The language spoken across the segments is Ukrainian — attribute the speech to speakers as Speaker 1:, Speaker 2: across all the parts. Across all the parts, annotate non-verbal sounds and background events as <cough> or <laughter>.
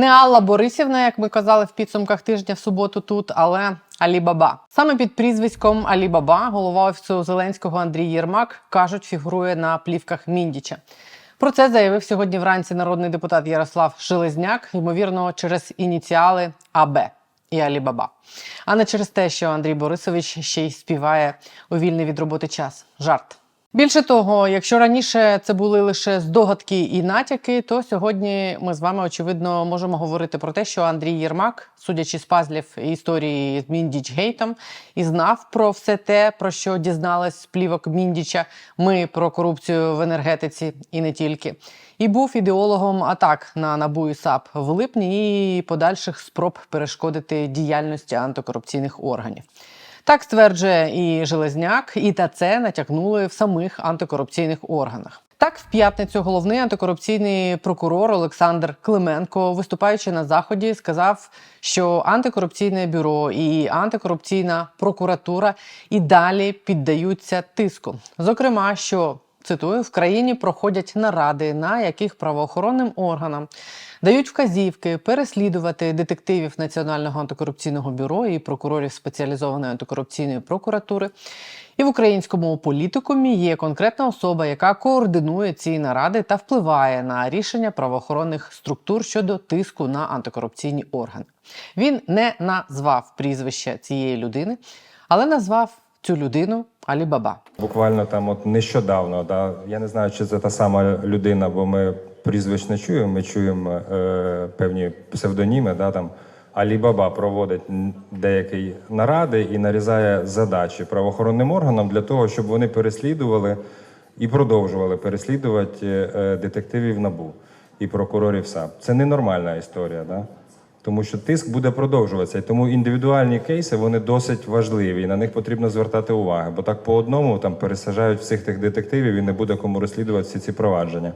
Speaker 1: Не Алла Борисівна, як ми казали в підсумках тижня в суботу тут, але Алі Баба. Саме під прізвиськом Алі Баба голова офісу Зеленського Андрій Єрмак кажуть, фігурує на плівках Міндіча. Про це заявив сьогодні вранці народний депутат Ярослав Железняк, ймовірно, через ініціали АБ і Алі Баба. А не через те, що Андрій Борисович ще й співає у вільний від роботи час. Жарт. Більше того, якщо раніше це були лише здогадки і натяки, то сьогодні ми з вами очевидно можемо говорити про те, що Андрій Єрмак, судячи з пазлів історії з Міндіч Гейтом, і знав про все те, про що дізналась з плівок Міндіча. Ми про корупцію в енергетиці і не тільки. І був ідеологом атак на НАБУ і САП в липні і подальших спроб перешкодити діяльності антикорупційних органів. Так стверджує і Железняк, і та це натякнули в самих антикорупційних органах. Так, в п'ятницю головний антикорупційний прокурор Олександр Клименко, виступаючи на заході, сказав, що антикорупційне бюро і антикорупційна прокуратура і далі піддаються тиску. Зокрема, що цитую, в країні проходять наради, на яких правоохоронним органам дають вказівки переслідувати детективів Національного антикорупційного бюро і прокурорів спеціалізованої антикорупційної прокуратури. І в українському політикумі є конкретна особа, яка координує ці наради та впливає на рішення правоохоронних структур щодо тиску на антикорупційні органи. Він не назвав прізвище цієї людини, але назвав цю людину Алі.
Speaker 2: Буквально там, от нещодавно, да, я не знаю, чи це та сама людина, бо ми прізвищ не чуємо, ми чуємо е, певні псевдоніми. Да, там Алібаба проводить деякі наради і нарізає задачі правоохоронним органам для того, щоб вони переслідували і продовжували переслідувати е, детективів НАБУ і прокурорів САП. Це ненормальна історія. Да? Тому що тиск буде продовжуватися, і тому індивідуальні кейси вони досить важливі, і на них потрібно звертати увагу. Бо так по одному там пересаджають всіх тих детективів і не буде кому розслідувати всі ці провадження.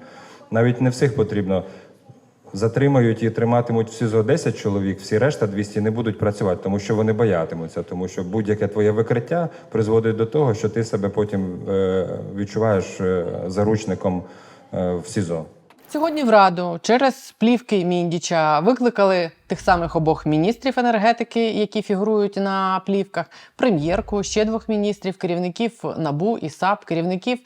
Speaker 2: Навіть не всіх потрібно затримають і триматимуть в СІЗО 10 чоловік, всі решта 200 не будуть працювати, тому що вони боятимуться, тому що будь-яке твоє викриття призводить до того, що ти себе потім е, відчуваєш е, заручником е, в СІЗО.
Speaker 1: Сьогодні в Раду через плівки Міндіча викликали тих самих обох міністрів енергетики, які фігурують на плівках, прем'єрку, ще двох міністрів, керівників НАБУ і САП, керівників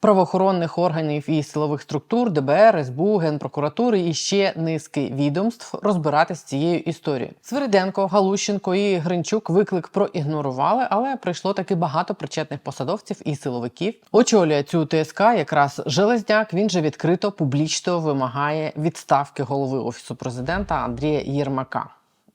Speaker 1: правоохоронних органів і силових структур, ДБР, СБУ, Генпрокуратури і ще низки відомств розбиратися з цією історією. Свириденко, Галущенко і Гринчук виклик проігнорували, але прийшло таки багато причетних посадовців і силовиків. Очолює цю ТСК якраз Железняк. Він же відкрито публічно вимагає відставки голови офісу президента Андрія Єрмака.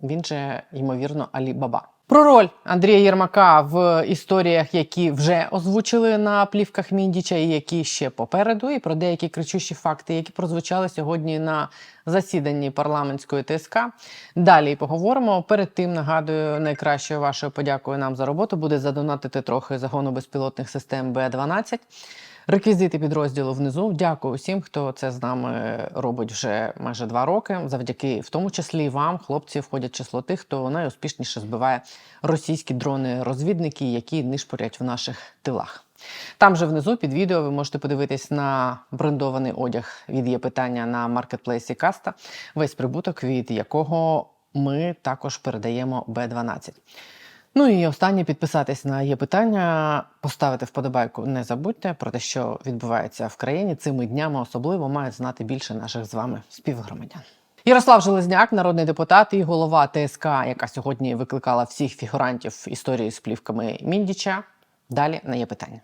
Speaker 1: Він же ймовірно Алі Баба. Про роль Андрія Єрмака в історіях, які вже озвучили на плівках Міндіча, і які ще попереду, і про деякі кричущі факти, які прозвучали сьогодні на засіданні парламентської ТСК. Далі поговоримо. Перед тим нагадую, найкращою вашою подякою нам за роботу буде задонатити трохи загону безпілотних систем Б-12. Реквізити підрозділу внизу. Дякую усім, хто це з нами робить вже майже два роки. Завдяки в тому числі вам, хлопці, входять число тих, хто найуспішніше збиває російські дрони-розвідники, які нишпорять в наших тилах. Там же внизу під відео ви можете подивитись на брендований одяг від є питання на маркетплейсі Каста, весь прибуток, від якого ми також передаємо Б12. Ну і останнє підписатись на є питання, поставити вподобайку. Не забудьте про те, що відбувається в країні цими днями, особливо мають знати більше наших з вами співгромадян. Ярослав Железняк, народний депутат і голова ТСК, яка сьогодні викликала всіх фігурантів історії з плівками Міндіча. Далі на є питання.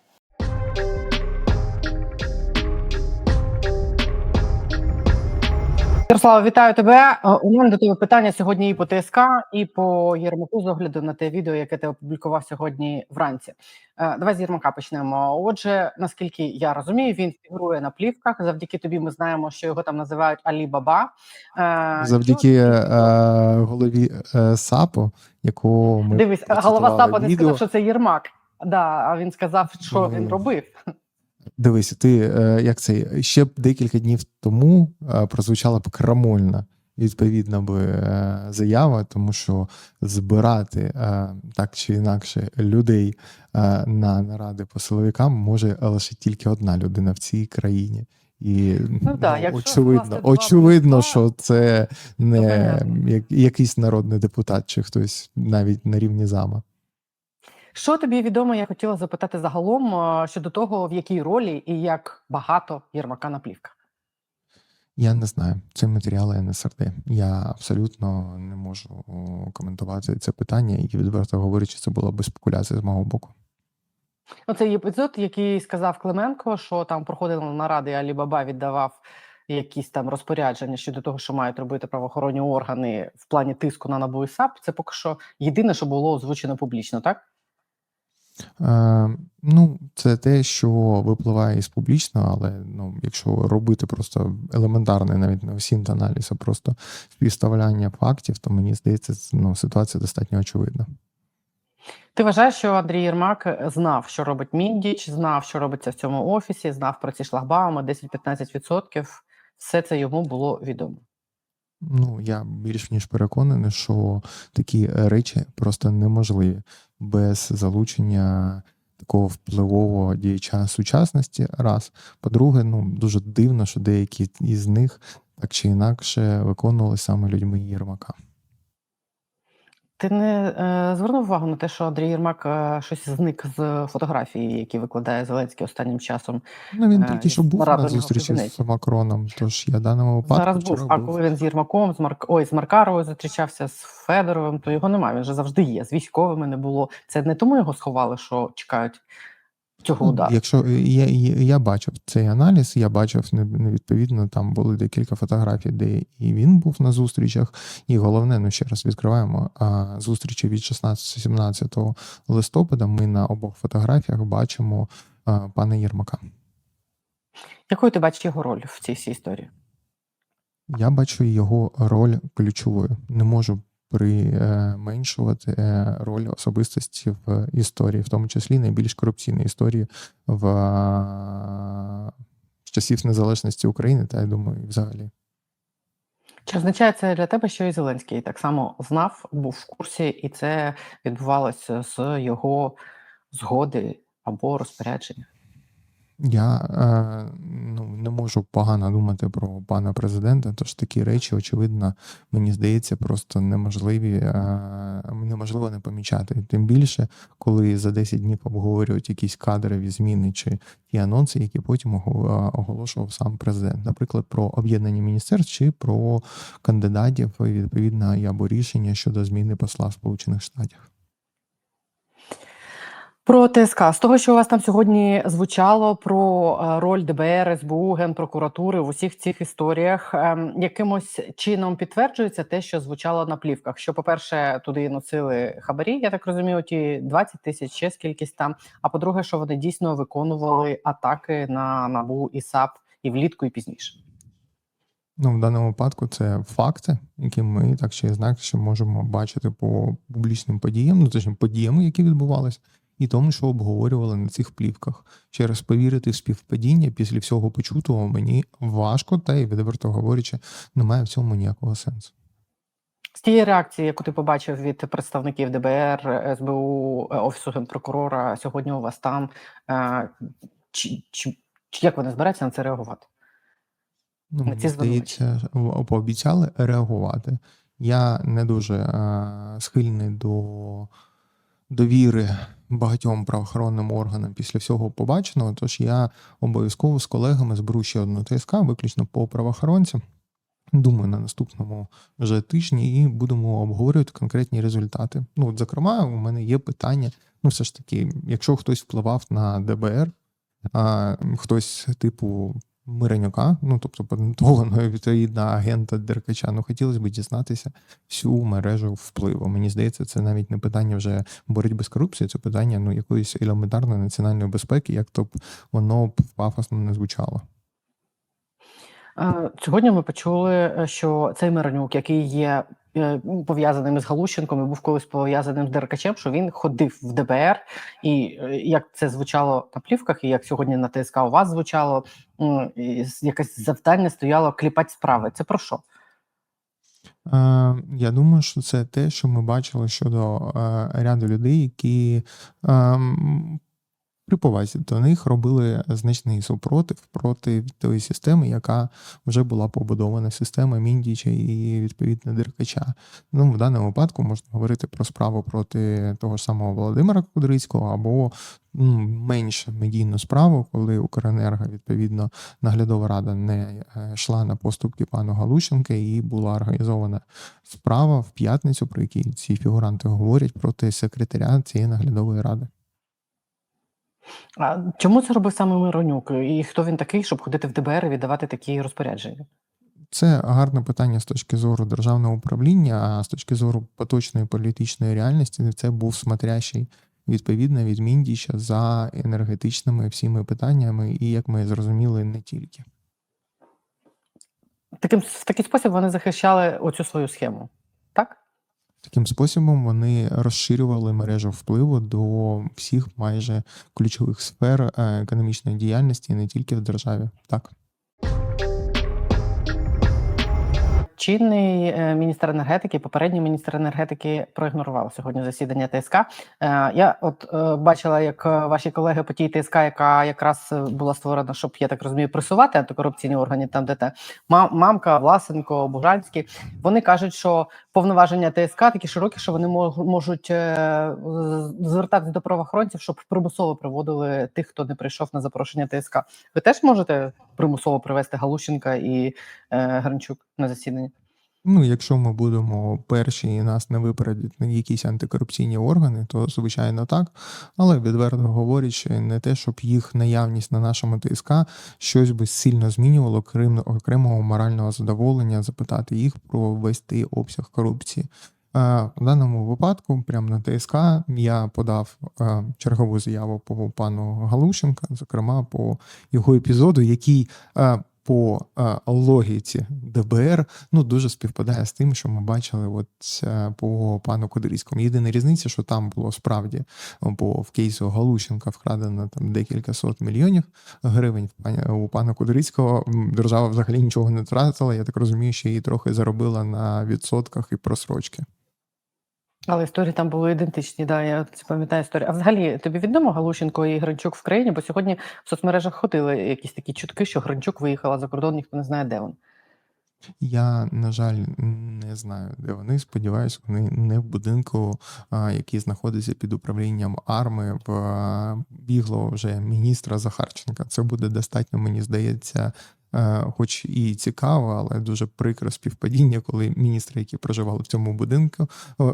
Speaker 1: Ярослава, вітаю тебе. Е, У мене до тебе питання сьогодні і по ТСК, і по Єрмаку з огляду на те відео, яке ти опублікував сьогодні вранці. Е, Давай з Єрмака почнемо. Отже, наскільки я розумію, він фігурує на плівках. Завдяки тобі ми знаємо, що його там називають Алі Баба. Е,
Speaker 3: Завдяки е, голові е, САПу, яку ми
Speaker 1: Дивись, голова Стапа не сказав, що це Єрмак. Да, а він сказав, що він робив.
Speaker 3: Дивись, ти е, як це ще декілька днів тому е, прозвучала б крамольна відповідна би е, заява, тому що збирати так чи інакше людей на наради по силовикам може лише тільки одна людина в цій країні. І
Speaker 1: Ну да, якщо
Speaker 3: очевидно, очевидно,
Speaker 1: два,
Speaker 3: що це не як, якийсь народний депутат чи хтось навіть на рівні зама.
Speaker 1: Що тобі відомо, я хотіла запитати загалом е, щодо того, в якій ролі і як багато Єрмака на плівках.
Speaker 3: Я не знаю. Це матеріали НСРД. Я абсолютно не можу коментувати це питання, і відверто говорячи, це була би спекуляція з мого боку.
Speaker 1: Оцей епізод, який сказав Клименко, що там проходили наради, Алібаба віддавав якісь там розпорядження щодо того, що мають робити правоохоронні органи в плані тиску на НАБУ і САП. Це поки що єдине, що було озвучено публічно, так?
Speaker 3: Е, ну, це те, що випливає із публічного, але ну, якщо робити просто елементарний, навіть не осінт аналіз, а просто співставляння фактів, то мені здається, ну, ситуація достатньо очевидна.
Speaker 1: Ти вважаєш, що Андрій Єрмак знав, що робить Міндіч, знав, що робиться в цьому офісі, знав про ці шлагбауми 10-15%. Все це йому було відомо.
Speaker 3: Ну, я більш ніж переконаний, що такі речі просто неможливі без залучення такого впливового діяча сучасності. Раз. По-друге, ну дуже дивно, що деякі із них так чи інакше виконували саме людьми Єрмака.
Speaker 1: Ти не е, звернув увагу на те, що Андрій Єрмак е, щось зник з фотографії, які викладає Зеленський останнім часом.
Speaker 3: Ну він
Speaker 1: Е,
Speaker 3: тільки що був на зустрічі з. Макроном. Тож я даному випадку
Speaker 1: Зараз був. А коли він з Єрмаком, з Марк... Ой, з Маркаровою зустрічався з Федоровим, то його немає. Він же завжди є. З військовими не було. Це не тому його сховали, що чекають цього
Speaker 3: Ну,
Speaker 1: удару.
Speaker 3: Якщо я, я, я бачив цей аналіз, я бачив не- не там були декілька фотографій, де і він був на зустрічах. І головне, ну ще раз відкриваємо а, зустрічі від 16-17 листопада. Ми на обох фотографіях бачимо а, пана Єрмака.
Speaker 1: Якою ти бачиш його роль в цій всій історії?
Speaker 3: Я бачу його роль ключовою. Не можу применшувати е, роль особистості в історії, в тому числі найбільш корупційної історії в е, часів незалежності України, та я думаю, і взагалі.
Speaker 1: Чи означає це для тебе, що і Зеленський так само знав, був в курсі, і це відбувалося з його згоди або розпорядження?
Speaker 3: Я е, ну, не можу погано думати про пана президента, тож такі речі, очевидно, мені здається, просто неможливі, е, неможливо не помічати. Тим більше, коли за 10 днів обговорюють якісь кадрові зміни чи ті анонси, які потім е, оголошував сам президент, наприклад, про об'єднання міністерств чи про кандидатів відповідно або рішення щодо зміни посла в Сполучених Штатах.
Speaker 1: Про ТСК з того, що у вас там сьогодні звучало про е, роль ДБР, СБУ, Генпрокуратури в усіх цих історіях, ем, якимось чином підтверджується те, що звучало на плівках. Що, по-перше, туди носили хабарі, я так розумію, ті 20 тисяч, ще скількись там. А по-друге, що вони дійсно виконували атаки на НАБУ і САП і влітку, і пізніше.
Speaker 3: Ну, в даному випадку це факти, які ми так чи інакше можемо бачити по публічним подіям, ну точніше подіями, які відбувалися, і тому, що обговорювали на цих плівках. Ще раз повірити в співпадіння після всього почутого мені важко, та й відверто говорячи, немає в цьому ніякого сенсу.
Speaker 1: З тієї реакції, яку ти побачив від представників ДБР, СБУ, Офісу генпрокурора, сьогодні у вас там, е, чи, чи, чи як вони збираються на це реагувати?
Speaker 3: Ну,
Speaker 1: На ці
Speaker 3: здається, пообіцяли реагувати. Я не дуже е, схильний до довіри багатьом правоохоронним органам після всього побаченого. Тож я обов'язково з колегами зберу ще одну ТСК, виключно по правоохоронцям. Думаю, на наступному вже тижні і будемо обговорювати конкретні результати. Ну, от, зокрема, у мене є питання. Ну, все ж таки, якщо хтось впливав на ДБР, а, хтось типу Миронюка, ну тобто патентованого <laughs> відповідно агента Деркача, ну хотілося б дізнатися всю мережу впливу. Мені здається, це навіть не питання вже боротьби з корупцією, це питання ну якоїсь елементарної національної безпеки, як то б воно пафосно не звучало.
Speaker 1: Е, Сьогодні ми почули, е, що цей Миронюк, який є пов'язаним із Галущенком і був колись пов'язаним з Деркачем, що він ходив в ДБР, і е, як це звучало на плівках, і як сьогодні на ТСК у вас звучало, якесь завдання стояло кліпати справи. Це про що?
Speaker 3: Е, Я думаю, що це те, що ми бачили щодо е, ряду людей, які ем, при повазі до них робили значний супротив проти тої системи, яка вже була побудована система Міндіча і відповідно Деркача. Ну, в даному випадку можна говорити про справу проти того ж самого Володимира Кудрицького або ну, менш медійну справу, коли Укренерго, відповідно, наглядова рада не е, йшла на поступки пану Галущенка, і була організована справа в п'ятницю, про якій ці фігуранти говорять проти секретаря цієї наглядової ради.
Speaker 1: А чому це робив саме Миронюк? І хто він такий, щоб ходити в ДБР і віддавати такі розпорядження?
Speaker 3: Це гарне питання з точки зору державного управління, а з точки зору поточної політичної реальності, це був смотрящий відповідно від Міндіча за енергетичними всіми питаннями, і як ми зрозуміли, не тільки.
Speaker 1: Таким в такий спосіб вони захищали оцю свою схему, так?
Speaker 3: Таким способом вони розширювали мережу впливу до всіх майже ключових сфер е, економічної діяльності, не тільки в державі. Так.
Speaker 1: Чинний е, міністр енергетики, попередній міністр енергетики проігнорував сьогодні засідання ТСК. Е, Я от е, бачила, як ваші колеги по тій ТСК, яка якраз була створена, щоб я так розумію, пресувати антикорупційні органи, там де те Ма- мамка, Власенко, Бугранський. Вони кажуть, що повноваження ТСК такі широкі, що вони мож- можуть звертатися до правоохоронців, щоб примусово приводили тих, хто не прийшов на запрошення ТСК. Ви теж можете примусово привести Галущенка і е, Гранчук на засідання?
Speaker 3: Ну, якщо ми будемо перші і нас не випередять на якісь антикорупційні органи, то звичайно так. Але відверто говорячи, не те, щоб їх наявність на нашому ТСК щось би сильно змінювало, крім окремого морального задоволення, запитати їх про весь той обсяг корупції. Е, В даному випадку, прямо на ТСК, я подав е, чергову заяву по пану Галущенка, зокрема по його епізоду, який е, по логіці ДБР ну дуже співпадає з тим, що ми бачили от по пану Кудрицькому. Єдина різниця, що там було справді, бо в кейсу Галущенка вкрадено там декілька сот мільйонів гривень. У пана Кудрицького держава взагалі нічого не втратила. Я так розумію, що її трохи заробила на відсотках і просрочки.
Speaker 1: Але історії там були ідентичні, да, я це пам'ятаю історію. А взагалі тобі відомо Галущенко і Гранчук в країні? Бо сьогодні в соцмережах ходили якісь такі чутки, що Гранчук виїхала за кордон, ніхто не знає, де він.
Speaker 3: Я, на жаль, не знаю, де вони. Сподіваюсь, вони не в будинку, який знаходиться під управлінням арми в біглого вже міністра Захарченка. Це буде достатньо, мені здається, хоч і цікаво, але дуже прикре співпадіння, коли міністри, які проживали в цьому будинку,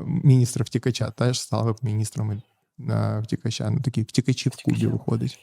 Speaker 3: міністра втікача, теж стали міністрами е, втікача. Ну такі втікачі в Кубі виходить.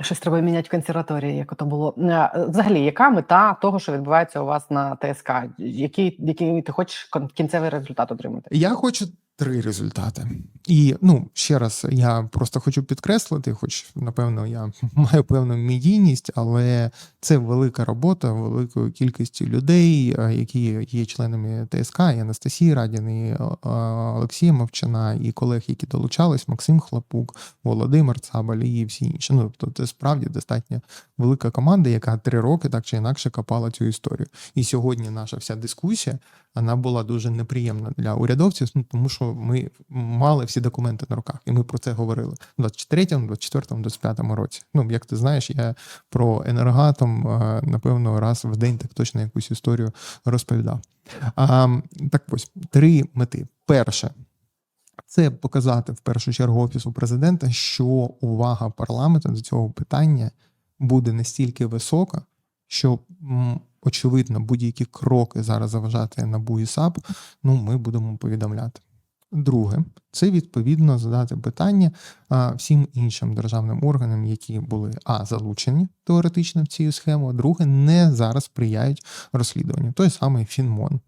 Speaker 1: Щось треба міняти в консерваторії, як ото було. Е, Взагалі, яка мета того, що відбувається у вас на ТСК? Який, який ти хочеш кінцевий результат отримати?
Speaker 3: Я хочу три результати. І ну ще раз, я просто хочу підкреслити, хоч напевно я <laughs> маю певну медійність, але це велика робота великої кількості людей, е, які є членами ТСК, і Анастасії Радін, і е, Олексія Мовчана, і колег, які долучались, Максим Хлопук, Володимир Цабаль і всі інші. Ну тобто, це справді достатньо велика команда, яка три роки так чи інакше копала цю історію. І сьогодні наша вся дискусія вона була дуже неприємна для урядовців, ну, тому що ми мали всі документи на руках, і ми про це говорили в 23-му, 24-му, 25-му році. Ну, як ти знаєш, я про енергатом, е, напевно, раз в день так точно якусь історію розповідав. А, так ось три мети. Перше. Це показати в першу чергу офісу президента, що увага парламенту до цього питання буде настільки висока, що очевидно будь-які кроки зараз заважати НАБУ і САП, ну ми будемо повідомляти. Друге, це відповідно задати питання всім іншим державним органам, які були а залучені теоретично в цю схему, а друге, не зараз сприяють розслідуванню. Той самий Фінмон.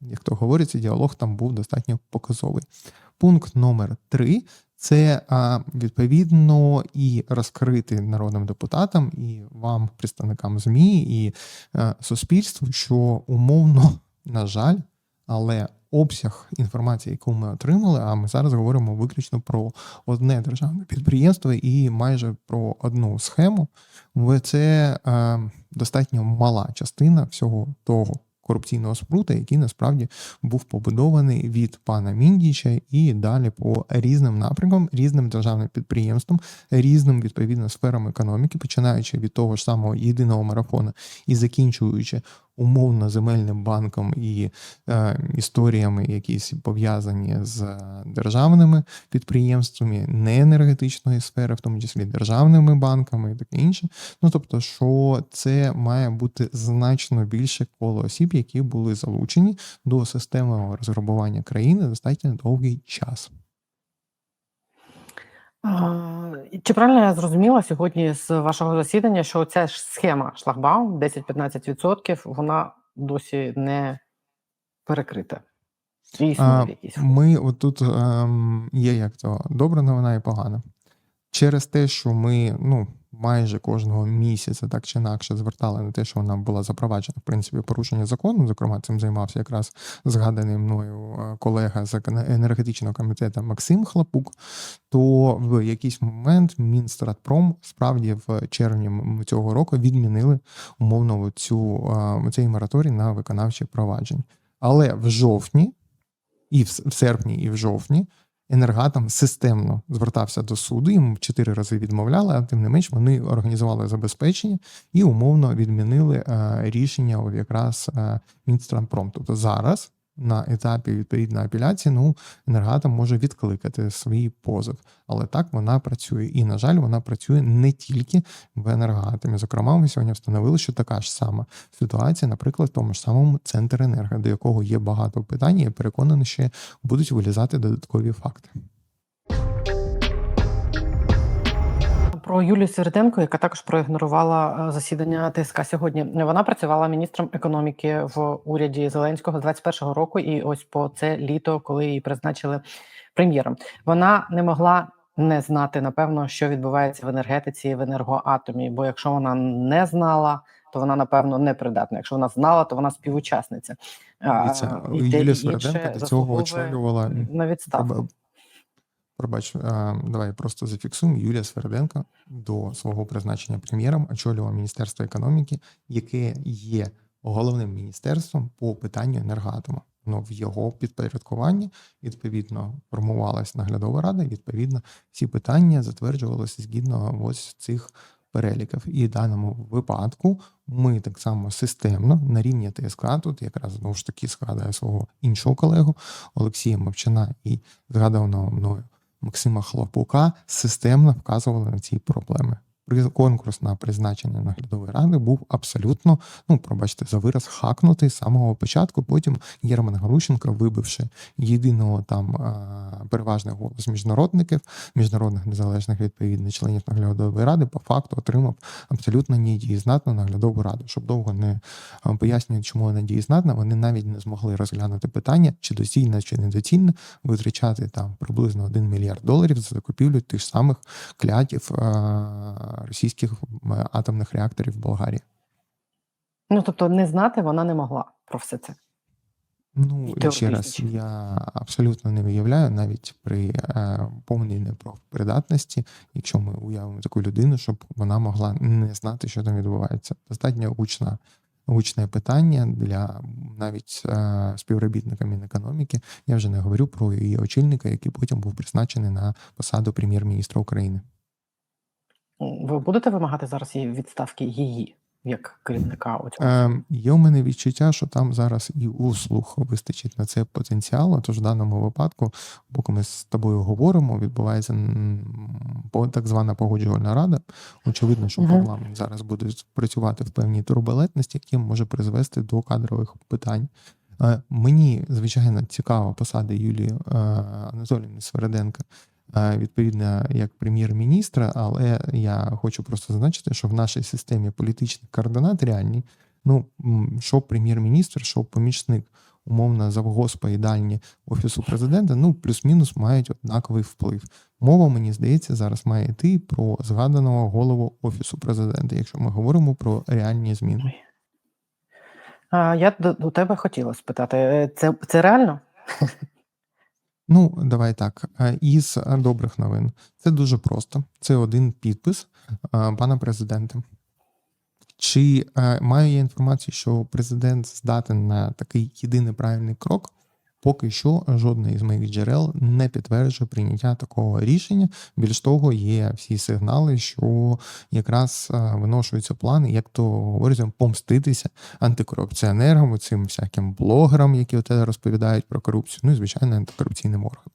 Speaker 3: Як то говориться, діалог там був достатньо показовий. Пункт номер три це відповідно і розкрити народним депутатам, і вам, представникам ЗМІ, і е, суспільству, що умовно, на жаль, але обсяг інформації, яку ми отримали, а ми зараз говоримо виключно про одне державне підприємство і майже про одну схему, в- це е, достатньо мала частина всього того корупційного спрута, який насправді був побудований від пана Міндіча і далі по різним напрямкам, різним державним підприємствам, різним відповідно сферам економіки, починаючи від того ж самого єдиного марафону і закінчуючи умовно земельним банком і е, історіями, якісь пов'язані з державними підприємствами, не енергетичної сфери, в тому числі державними банками і таке інше. Ну тобто, що це має бути значно більше коло осіб, які були залучені до системного розграбування країни достатньо довгий час.
Speaker 1: Чи правильно я зрозуміла сьогодні з вашого засідання, що ця ж схема шлагбаум 10-15%, вона досі не перекрита?
Speaker 3: А? Ми отут ем, є як то добра новина і погана. Через те, що ми ну, майже кожного місяця так чи інакше звертали на те, що вона була запроваджена в принципі порушення закону. Зокрема, цим займався якраз згаданий мною е, колега з енергетичного комітету Максим Хлапук. То в якийсь момент Мінстратпром справді в червні цього року відмінили умовно цю е, цей мораторій на виконавчі провадження. Але в жовтні і в серпні, і в жовтні Енергатом системно звертався до суду, їм чотири рази відмовляли, а тим не менш вони організували забезпечення і умовно відмінили е, рішення якраз е, Мінстранпром. Тобто зараз на етапі відповідної апеляції ну, енергатом може відкликати свій позов. Але так вона працює. І, на жаль, вона працює не тільки в енергоатомі. Зокрема, ми сьогодні встановили, що така ж сама ситуація, наприклад, в тому ж самому Центр енерго, до якого є багато питань, я переконаний, що будуть вилізати додаткові факти.
Speaker 1: Про Юлію Сверденко, яка також проігнорувала е, засідання ТСК сьогодні. Вона працювала міністром економіки в уряді Зеленського з 21-го року, і ось по це літо, коли її призначили прем'єром. Вона не могла не знати, напевно, що відбувається в енергетиці в енергоатомі. Бо якщо вона не знала, то вона напевно не придатна. Якщо вона знала, то вона співучасниця. І
Speaker 3: Юлія Сверденко до цього очолювала
Speaker 1: на відставку.
Speaker 3: Проба- Пробач, давай просто зафіксуємо. Юлія Сверденко до свого призначення прем'єром очолювала Міністерство економіки, яке є головним міністерством по питанню енергоатому. Ну, в його підпорядкуванні відповідно формувалась наглядова рада. Відповідно, всі питання затверджувалися згідно ось цих переліків. І в даному випадку ми так само системно на рівні ТСК, тут якраз знову ж таки згадаю свого іншого колегу Олексія Мовчана і згаданого мною Максима Хлопука системно вказували на ці проблеми. Конкурс на призначення наглядової ради був абсолютно, ну пробачте за вираз, хакнутий з самого початку. Потім Єрман Галущенко, вибивши єдиного там переважний голос міжнародників, міжнародних незалежних відповідно членів наглядової ради, по факту отримав абсолютно недієздатну наглядову раду. Щоб довго не а, пояснювати, чому вона дієздатна, вони навіть не змогли розглянути питання, чи доцільно, чи недоцільно витрачати там приблизно 1 мільярд доларів за закупівлю тих самих клятів російських атомних реакторів в Болгарії.
Speaker 1: Ну тобто, не знати вона не могла про все це.
Speaker 3: Ну,
Speaker 1: І
Speaker 3: ще раз, я абсолютно не виявляю навіть при е, повній неправопридатності, якщо ми уявимо таку людину, щоб вона могла не знати, що там відбувається. Достатньо гучна, гучне питання для навіть е, співробітника Мінекономіки. Я вже не говорю про її очільника, який потім був призначений на посаду прем'єр-міністра України.
Speaker 1: Ви будете вимагати зараз її відставки її як керівника?
Speaker 3: Е, є у мене відчуття, що там зараз і услуг вистачить на це потенціалу. Тож в даному випадку, поки ми з тобою говоримо, відбувається так звана погоджувальна рада. Очевидно, що
Speaker 1: Мгм.
Speaker 3: парламент зараз буде працювати в певній турбулентності, яка може призвести до кадрових питань. Е, Мені, звичайно, цікава посада Юлії е, Анатоліївни Свереденка, е, відповідно, як прем'єр-міністра, але я хочу просто зазначити, що в нашій системі політичних координат реальні, ну, що прем'єр-міністр, що помічник умовно завгоспа і дальні офісу президента, ну, плюс-мінус мають однаковий вплив. Мова, мені здається, зараз має йти про згаданого голову офісу президента, якщо ми говоримо про реальні зміни.
Speaker 1: Я до, до тебе хотіла спитати: е, це, це реально?
Speaker 3: Ну, давай так. е, Із добрих новин. Це дуже просто. Це один підпис е, пана президента. Чи е, маю я інформацію, що президент здатен на такий єдиний правильний крок? Поки що жодне із моїх джерел не підтверджує прийняття такого рішення. Більш того, є всі сигнали, що якраз е, виношуються плани, як то говориться, помститися антикорупціонерам, цим всяким блогерам, які от розповідають про корупцію. Ну і звичайно, антикорупційним органам.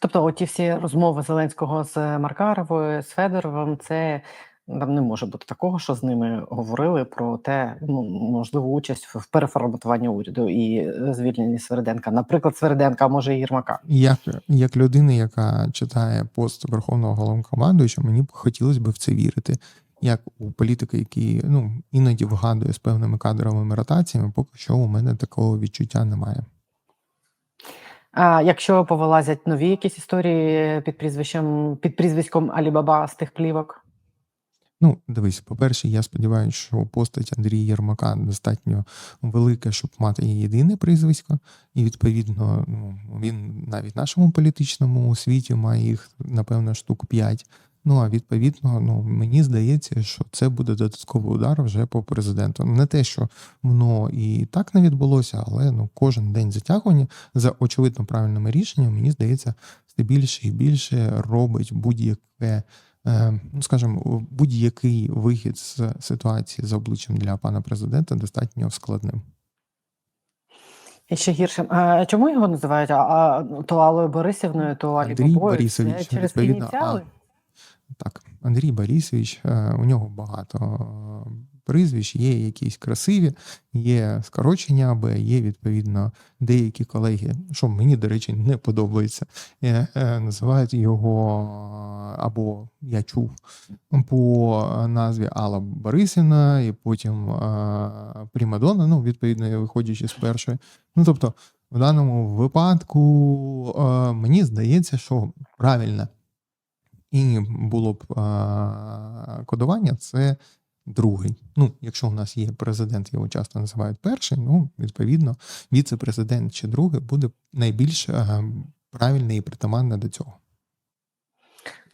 Speaker 1: Тобто, оті всі розмови Зеленського з Маркаровою, з Федоровим, це там не може бути такого, що з ними говорили про те, ну можливу участь в переформатуванні уряду і е, звільненні Сверденка. Наприклад, Сверденка, а може і Єрмака.
Speaker 3: Як, як людина, яка читає пост Верховного головнокомандуюча, мені б хотілося б в це вірити. Як у політика, який ну іноді вгадує з певними кадровими ротаціями, поки що у мене такого відчуття немає.
Speaker 1: А якщо повилазять нові якісь історії під прізвищем під прізвиськом Алібаба з тих плівок,
Speaker 3: Ну, дивись, по-перше, я сподіваюся, що постать Андрія Єрмака достатньо велика, щоб мати єдине прізвисько, і відповідно, ну він навіть в нашому політичному світі має їх, напевно, штук 5. Ну а відповідно, ну мені здається, що це буде додатковий удар вже по президенту. Не те, що воно і так не відбулося, але ну кожен день затягування за очевидно правильними рішеннями, мені здається, все більше і більше робить будь-яке. Е, Ну, скажімо, будь-який вихід з ситуації з обличчям для пана президента достатньо складним.
Speaker 1: і ще гіршим. А чому його називають а, а, то Алою Борисівною, то
Speaker 3: Андрій
Speaker 1: Бобою?
Speaker 3: Борисович,
Speaker 1: Це через ініціали?
Speaker 3: Так, Андрій Борисович, е, у нього багато прізвищ, є якісь красиві, є скорочення АБ, є відповідно деякі колеги, що мені, до речі, не подобається. е, е, Називають його або я чув по назві Алла Борисівна, і потім Примадонна, ну, відповідно, виходячи з першої. Ну, тобто, в даному випадку мені здається, що правильно і було б а, кодування, це другий. Ну, якщо у нас є президент, його часто називають перший, ну, відповідно, віце-президент чи другий буде найбільш правильний і притаманне до цього.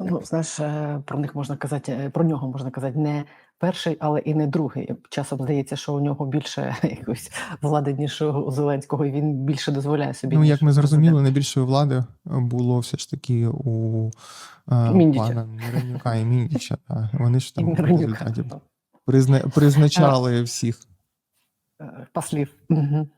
Speaker 1: Ну, знаєш, е, про них можна казати, е, про нього можна казати не перший, але і не другий. Часом здається, що у нього більше <laughs> якоїсь влади, ніж у Зеленського, і він більше дозволяє собі.
Speaker 3: Ну, як ми зрозуміли, найбільшої влади було все ж таки у
Speaker 1: Міндіча.
Speaker 3: пана Миронюка і Міндіча. Вони ж там в результаті призна... призначали всіх.
Speaker 1: Е, Послів. Угу.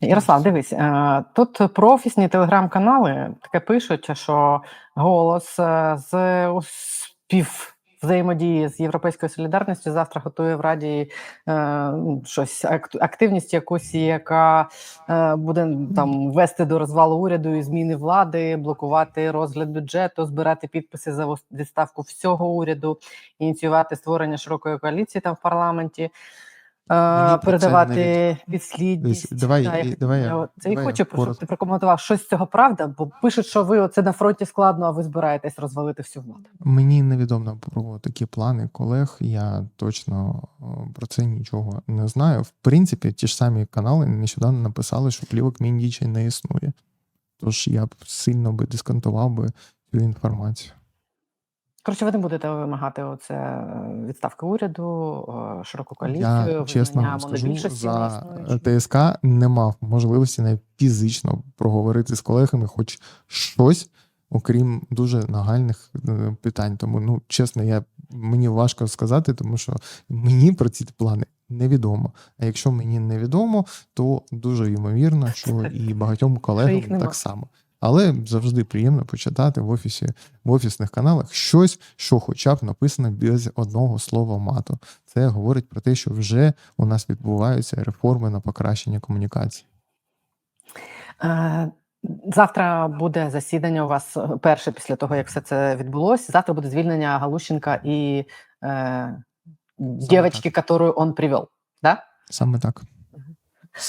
Speaker 1: Ярослав, дивись, е, тут профісні телеграм-канали таке пишуть, що голос е, з спів взаємодії з європейською солідарністю завтра готує в раді е, щось ак- активність якусь, яка е, буде там вести до розвалу уряду і зміни влади, блокувати розгляд бюджету, збирати підписи за відставку всього уряду, ініціювати створення широкої коаліції там в парламенті.
Speaker 3: Мені це
Speaker 1: передавати
Speaker 3: навіть-. Дивись, давай,
Speaker 1: Та,
Speaker 3: і- давай я-
Speaker 1: От Це і
Speaker 3: давай я
Speaker 1: хочу, щоб
Speaker 3: коротко.
Speaker 1: ти прокоментував, щось з цього правда, бо пишуть, що ви оце на фронті складно, а ви збираєтесь розвалити всю владу.
Speaker 3: Мені невідомо про такі плани колег. Я точно про це нічого не знаю. В принципі, ті ж самі канали нещодавно написали, що плівок Міндіча не існує. Тож я б сильно би дисконтував би цю інформацію.
Speaker 1: Коротше, ви не будете вимагати оце е, відставки уряду, е, широку коаліцію,
Speaker 3: Я чесно вам скажу, за. ТСК не мав можливості навіть фізично проговорити з колегами хоч щось, окрім дуже нагальних е, питань. Тому, ну чесно, я мені важко сказати, тому що мені про ці плани невідомо. А якщо мені невідомо, то дуже ймовірно, що <laughs> і багатьом колегам так само. Але завжди приємно почитати в офісі в офісних каналах щось, що хоча б написано без одного слова мату. Це говорить про те, що вже у нас відбуваються реформи на покращення комунікації.
Speaker 1: Е, Завтра буде засідання у вас е, перше після того, як все це відбулося. Завтра буде звільнення Галущенка і е, дівчинки, яку він привел. Да?
Speaker 3: Саме так.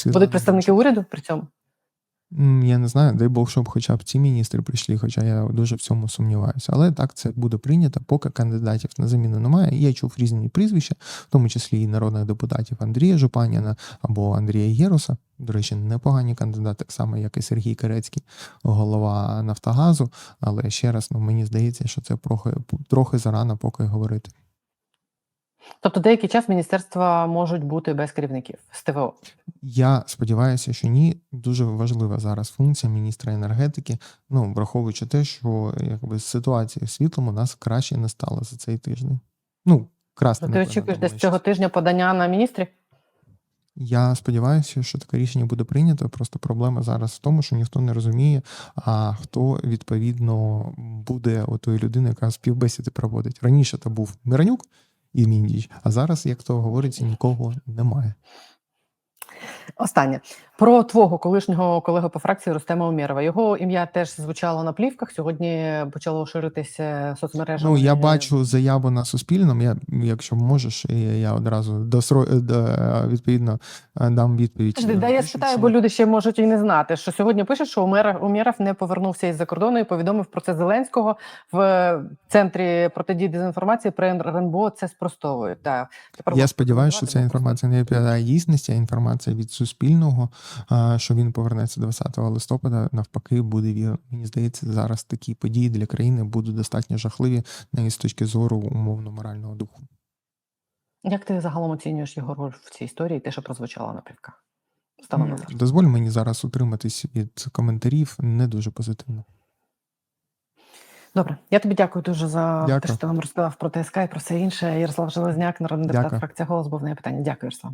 Speaker 1: Будуть представники уряду при цьому?
Speaker 3: Я не знаю, дай Бог, щоб хоча б ці міністри прийшли, хоча я дуже в цьому сумніваюся. Але так це буде прийнято, поки кандидатів на заміну немає. Я чув різні прізвища, в тому числі і народних депутатів Андрія Жупаніна або Андрія Єруса. До речі, непогані кандидати, так само, як і Сергій Керецький, голова Нафтогазу. Але ще раз, ну мені здається, що це трохи, трохи зарано поки говорити.
Speaker 1: Тобто деякий час міністерства можуть бути без керівників з ТВО.
Speaker 3: Я сподіваюся, що ні. Дуже важлива зараз функція міністра енергетики. Ну, враховуючи те, що якби ситуація світлом у нас краще не стала за цей тиждень. Ну, красти.
Speaker 1: Ти очікуєш десь цього тижня подання на міністрів?
Speaker 3: Я сподіваюся, що таке рішення буде прийнято. Просто проблема зараз в тому, що ніхто не розуміє, а хто відповідно буде отою людиною, яка співбесіди проводить. Раніше то був Миронюк і Міндіч, а зараз, як то говориться, нікого немає.
Speaker 1: Останнє про твого колишнього колегу по фракції Рустема Умєрова. Його ім'я теж звучало на плівках. Сьогодні почало ширитися соцмережами.
Speaker 3: Ну, я бачу заяву на Суспільному. Я, якщо можеш, я, я одразу досро, до, відповідно е, дам відповідь.
Speaker 1: Подожди, Да, я спитаю, бо люди ще можуть і не знати, що сьогодні пишуть, що Умєров, не повернувся із-за кордону і повідомив про це Зеленського в центрі протидії дезінформації про РНБО. Це спростовують. Да. Тепер
Speaker 3: Я сподіваюся, що ця інформація не відповідає дійсності, а інформація від Суспільного, що він повернеться 20 листопада. Навпаки, буде вірно. Мені здається, зараз такі події для країни будуть достатньо жахливі навіть з точки зору умовно-морального духу.
Speaker 1: Як ти загалом оцінюєш його роль в цій історії, те, що прозвучало на плівках? Станом.
Speaker 3: Дозволь мені зараз утриматись від коментарів не дуже позитивно.
Speaker 1: Добре, я тобі дякую дуже за те, що ти нам розказав про ТСК і про все інше. Ярослав Железняк, народний депутат
Speaker 3: Дякую.
Speaker 1: фракція голос, був на питання. Дякую, Ярослав.